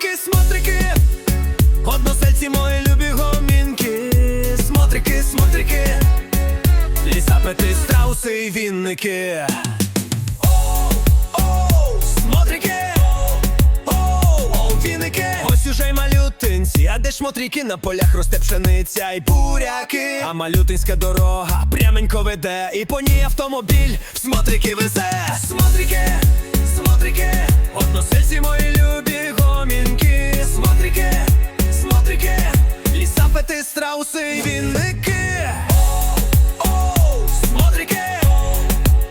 Смотрики, смотрики, односельці мої любі гомінки, смотрики, смотрики, ліса пети, страуси і вінники. Оу, оу, смотрики, оу, оу, вінники, ось уже й малютинці, а де ж на полях росте пшениця і буряки, а малютинська дорога пряменько веде, і по ній автомобіль, в смотрики везе, смотрики. Страуси і вінники. Оу, смотрики,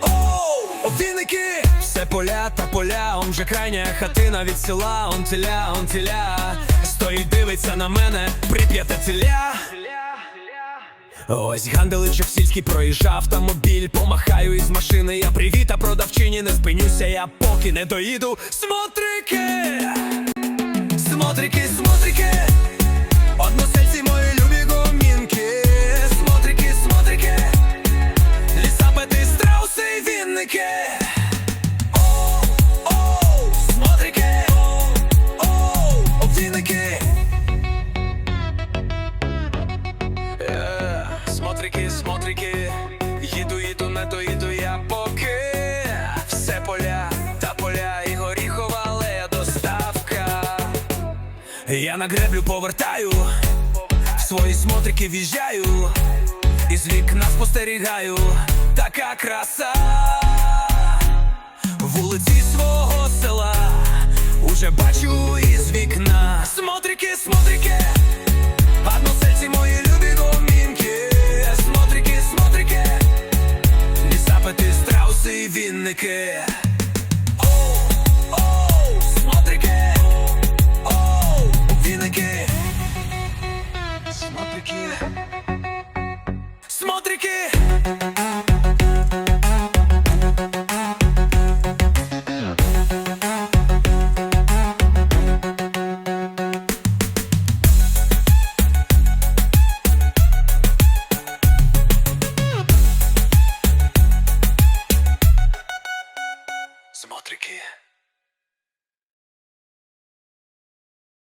оу, вінники. Все поля та поля, он вже крайня хатина від села, он теля, он теля. Стоїть, дивиться на мене, прип'яте теля. Ось ганделичок сільський проїжджав автомобіль, помахаю із машини. Я привіт, а продавчині не спинюся, я поки не доїду. Смотрики, смотрики, смотрики, Смотрики, смотрики, їду, їду, не доїду я поки все поля та поля і горіхова алея доставка. Я на греблю повертаю, в свої смотрики в'їжджаю, і з вікна спостерігаю, така краса. Вулиці свого села уже бачу із вікна. гопники. Смотрики! Смотрики! Смотрики.